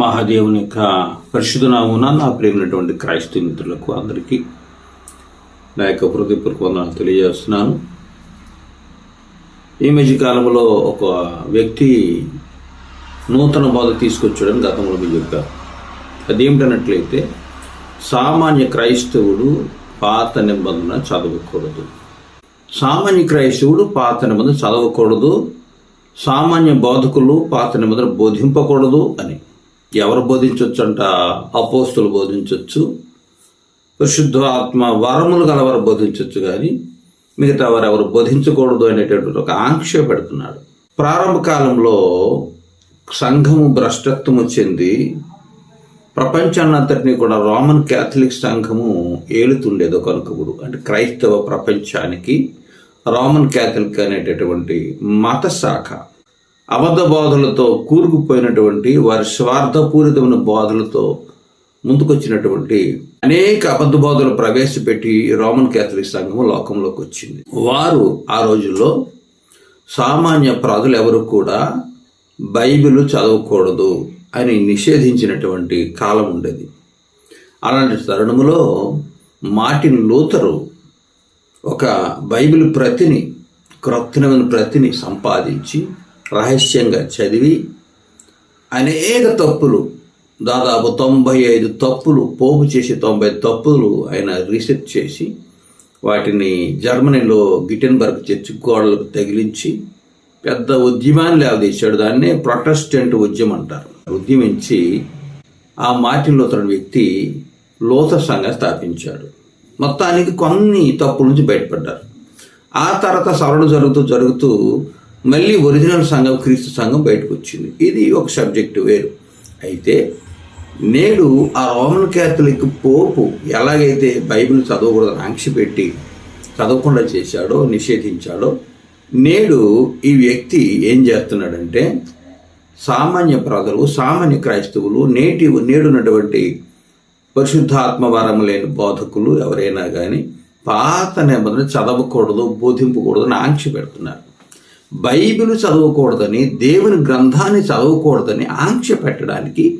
మహాదేవుని యొక్క పరిశుద్ధనామున నా ప్రేమైనటువంటి క్రైస్తవ మిత్రులకు అందరికీ నా యొక్క హృదయపూర్వక వందనాలు తెలియజేస్తున్నాను. ఈ మధ్య కాలంలో ఒక వ్యక్తి నూతన బోధ తీసుకొచ్చాడని గతంలో మీకు చెప్పారు అదేమిటన్నట్లయితే సామాన్య క్రైస్తవుడు పాత నిబంధన చదవకూడదు. సామాన్య క్రైస్తవుడు పాత నిబంధన చదవకూడదు. సామాన్య బోధకులు పాత నిబంధన బోధింపకూడదు అని. ఎవరు బోధించవచ్చు అంట అపోస్తులు బోధించవచ్చు పరిశుద్ధ ఆత్మ వరములు గలవారు బోధించవచ్చు కానీ మిగతా వారు ఎవరు బోధించకూడదు అనేటటువంటి ఒక ఆంక్ష పెడుతున్నాడు ప్రారంభ కాలంలో సంఘము భ్రష్టత్వము చెంది ప్రపంచాన్నంతటినీ కూడా రోమన్ క్యాథలిక్ సంఘము ఏలుతుండేది ఒకనొకప్పుడు అంటే క్రైస్తవ ప్రపంచానికి రోమన్ క్యాథలిక్ అనేటటువంటి మత శాఖ అబద్ధ బోధలతో కూరుకుపోయినటువంటి వారి స్వార్థపూరితమైన బోధలతో ముందుకొచ్చినటువంటి అనేక అబద్ధ బోధలు ప్రవేశపెట్టి రోమన్ క్యాథలిక్ సంఘం లోకంలోకి వచ్చింది. వారు ఆ రోజుల్లో సామాన్య ప్రజలు ఎవరు కూడా బైబిల్ చదవకూడదు అని నిషేధించినటువంటి కాలం ఉండేది. అలాంటి తరుణములో మార్టిన్ లూథరు ఒక బైబిల్ ప్రతిని క్రొత్తమైన ప్రతిని సంపాదించి రహస్యంగా చదివి అనేక తప్పులు. దాదాపు తొంభై ఐదు తప్పులు పోపు చేసి తొంభై తప్పులు ఆయన రీసెర్చ్ చేసి వాటిని జర్మనీలో గిటెన్బర్గ్ చర్చి గోడలకు తగిలించి పెద్ద ఉద్యమాన్ని లేవదీశాడు. దాన్నే ప్రొటెస్టెంట్ ఉద్యమం అంటారు. ఉద్యమించి ఆ మార్టిన్ లూథరన్ వ్యక్తి లోత సంఘం స్థాపించాడు. మొత్తానికి కొన్ని తప్పుల నుంచి బయటపడ్డారు. ఆ తర్వాత సవరణ జరుగుతూ జరుగుతూ మళ్ళీ ఒరిజినల్ సంఘం క్రీస్తు సంఘం బయటకు వచ్చింది ఇది ఒక సబ్జెక్టు వేరు. అయితే నేడు ఆ రోమన్ క్యాథలిక్ పోపు ఎలాగైతే బైబిల్ చదవకూడదని ఆంక్ష పెట్టి చదవకుండా చేశాడో నిషేధించాడో నేడు ఈ వ్యక్తి ఏం చేస్తున్నాడంటే సామాన్య ప్రజలు సామాన్య క్రైస్తవులు నేటి నేడున్నటువంటి పరిశుద్ధాత్మ వరం లేని బోధకులు ఎవరైనా కానీ పాత నిబంధన చదవకూడదు బోధింపకూడదు అని ఆంక్ష పెడుతున్నారు. బైబిల్ చదవకూడదని దేవుని గ్రంథాన్ని చదవకూడదని ఆంక్ష పెట్టడానికి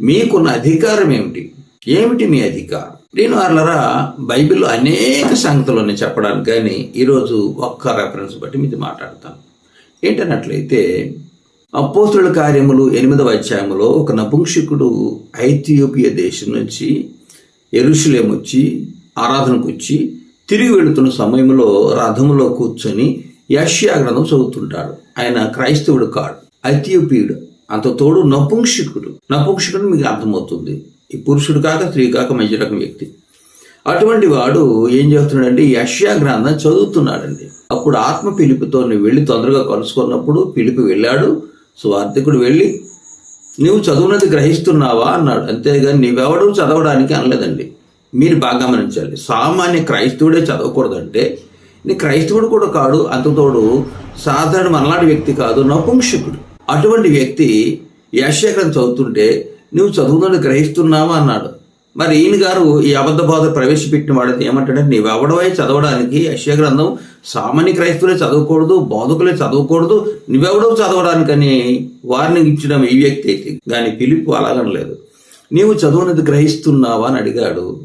మీకున్న అధికారం ఏమిటి? ఏమిటి మీ అధికారం? నేను అల్లరా బైబిల్లో అనేక సంగతులని చెప్పడానికి కానీ ఈరోజు ఒక్క రెఫరెన్స్ బట్టి మీది మాట్లాడతాను. ఏంటన్నట్లయితే అపోస్తుల కార్యములు ఎనిమిదవ అధ్యాయములో ఒక నపుంసకుడు ఐథియోపియా దేశం నుంచి ఎరుషులేం వచ్చి ఆరాధనకు వచ్చి తిరిగి వెళుతున్న సమయంలో రథములో కూర్చొని యష్యా గ్రంథం చదువుతుంటాడు. ఆయన క్రైస్తవుడు కాడు. ఐథియోపియుడు అంత తోడు నపుంసకుడు. నపుంసకుడు మీకు అర్థమవుతుంది. ఈ పురుషుడు కాక స్త్రీ కాక మంచి రకం వ్యక్తి. అటువంటి వాడు ఏం చేస్తున్నాడంటే యష్యా గ్రంథం చదువుతున్నాడండి. అప్పుడు ఆత్మ పిలుపుతో నువ్వు వెళ్ళి తొందరగా కలుసుకున్నప్పుడు పిలుపు వెళ్ళాడు. స్వార్థకుడు వెళ్ళి నువ్వు చదువునది గ్రహిస్తున్నావా? అన్నాడు. అంతేగాని నీవెవడు చదవడానికి అనలేదండి. మీరు బాగా గమనించాలి. సామాన్య క్రైస్తవుడే చదవకూడదంటే నీ క్రైస్తవుడు కూడా కాడు అంతతోడు సాధారణ మనలాంటి వ్యక్తి కాదు నపుంసకుడు. అటువంటి వ్యక్తి యశగ్రం చదువుతుంటే నువ్వు చదువుతున్న గ్రహిస్తున్నావా? అన్నాడు. మరి ఈయన గారు ఈ అబద్ధ బాధ ప్రవేశపెట్టిన వాడిని ఏమంటాడంటే నీవు ఎవడవై చదవడానికి యశ్య గ్రంథం సామాన్య క్రైస్తవులే చదవకూడదు బోధకులే చదవకూడదు నువ్వెవడవు చదవడానికని వారిని ఇచ్చడం ఈ వ్యక్తి అయితే కానీ పిలుపు అలాగనలేదు. నీవు చదువునది గ్రహిస్తున్నావా? అని అడిగాడు.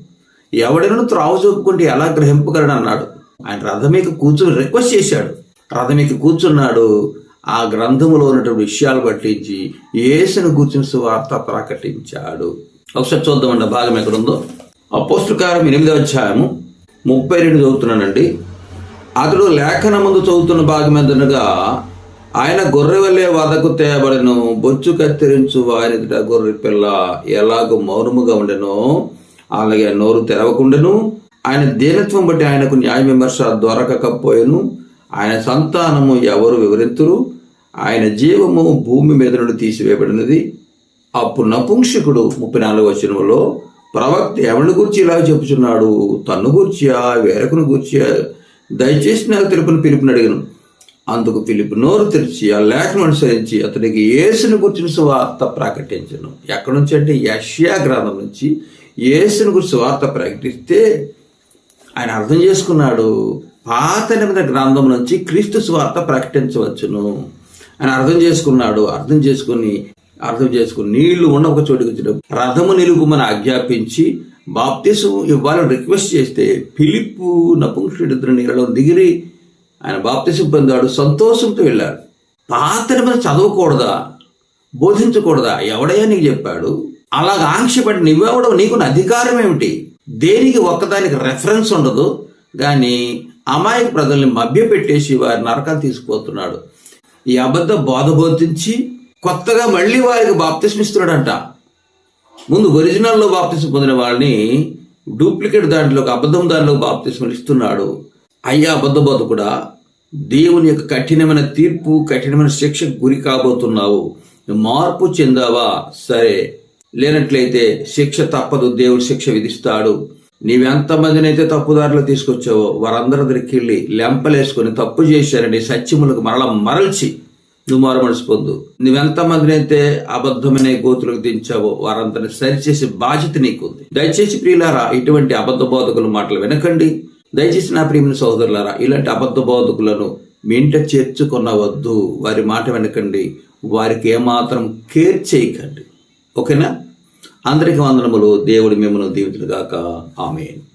ఎవడైనా త్రావు చూపుకుంటే ఎలా గ్రహింపగలడు? అన్నాడు. ఆయన రథం మీద కూర్చుని రిక్వెస్ట్ చేశాడు. రథం మీద కూర్చున్నాడు. ఆ గ్రంథంలో ఉన్నటువంటి విషయాలు పట్టించి యేసును కూర్చుని సువార్త ప్రకటించాడు. ఒకసారి చూద్దామండి ఆ భాగం ఎక్కడుందో అపోస్తుకారం ఎనిమిదవ అధ్యాయము ముప్పై రెండు చదువుతున్నానండి. అతడు లేఖన ముందు చదువుతున్న భాగం ఎదురుగా ఆయన గొర్రె వల్లే వదకు తేబడను బొచ్చు కత్తిరించు వారి గొర్రె పిల్ల ఎలాగో మౌనముగా ఉండెనో అలాగే నోరు తెరవకుండెను ఆయన దీనత్వం బట్టి ఆయనకు న్యాయ విమర్శ దొరకకపోయేను. ఆయన సంతానము ఎవరు వివరింతురు? ఆయన జీవము భూమి మీద నుండి తీసివేయబడినది. అప్పుడు నపుంసకుడు ముప్పై నాలుగు వచనంలో ప్రవక్త ఎవరిని గురించి ఇలా చెప్పుచున్నాడు? తన్ను గూర్చియా? వేరొకను గూర్చియా? దయచేసి నాకు తెలుపుని పిలుపుని అడిగాను. అందుకు పిలుపు నోరు తెరిచి ఆ లేఖను అనుసరించి అతనికి యేసుని గుర్చిన సువార్త ప్రకటించను. ఎక్కడి నుంచి అంటే యష్యా గ్రంథం నుంచి యేసుని గురించి సువార్త ప్రకటిస్తే ఆయన అర్థం చేసుకున్నాడు. పాత నిమిద గ్రంథం నుంచి క్రీస్తు స్వార్త ప్రకటించవచ్చును. ఆయన అర్థం చేసుకున్నాడు. అర్థం చేసుకుని అర్థం చేసుకుని నీళ్ళు ఉన్న ఒక చోటుకి వచ్చినప్పుడు రథము నిలుగుమని ఆజ్ఞాపించి బాప్తిసం ఇవ్వాలని రిక్వెస్ట్ చేస్తే పిలిప్పు నపుంసకుడిద్దరు నీళ్ళలో దిగిరి ఆయన బాప్తిసం పొందాడు. సంతోషంతో వెళ్ళాడు పాత నిబంధన చదవకూడదా? బోధించకూడదా? ఎవడయ్యా నీకు చెప్పాడు? అలాగ ఆంక్షపడి నువ్వెవడవు నీకున్న అధికారం ఏమిటి? దేనికి ఒక్కదానికి రెఫరెన్స్ ఉండదు కానీ అమాయక ప్రజల్ని మభ్యపెట్టేసి వారి నరకాలు తీసుకుపోతున్నాడు. ఈ అబద్ధ బోధ బోధించి కొత్తగా మళ్ళీ వారికి బాప్తిస్మిస్తున్నాడంట ముందు ఒరిజినల్లో బాప్తిసం పొందిన వాళ్ళని డూప్లికేట్ దాంట్లోకి అబద్ధం దానిలో బాప్తిస్మలు ఇస్తున్నాడు. అయ్యా అబద్ధ బోధ కూడా దేవుని యొక్క కఠినమైన తీర్పు కఠినమైన శిక్షకు గురి కాబోతున్నావు. మార్పు చెందావా? సరే. లేనట్లయితే శిక్ష తప్పదు దేవుడు శిక్ష విధిస్తాడు. నీవెంతమందినైతే తప్పుదారులు తీసుకొచ్చావో వారందరి దగ్గరికి వెళ్ళి లెంపలేసుకొని తప్పు చేశారని సత్యములకు మరల మరల్చి నువ్వు మరమనసు పొందు. నువ్వెంతమందినైతే అబద్ధమైన గోతులకు దించావో వారందరిని సరిచేసే బాధ్యత నీకుంది. దయచేసి ప్రియులారా ఇటువంటి అబద్ధ బోధకుల మాటలు వినకండి. దయచేసి నా ప్రియమైన సోదరులారా ఇలాంటి అబద్ధ బోధకులను మీ ఇంట చేర్చుకొనవద్దు. వారి మాట వినకండి. వారికి ఏమాత్రం కేర్ చేయకండి. ఓకేనా? అందరికీ వందనములు. దేవుడి మిమ్మల్ని దీవితులుగాక ఆమెను.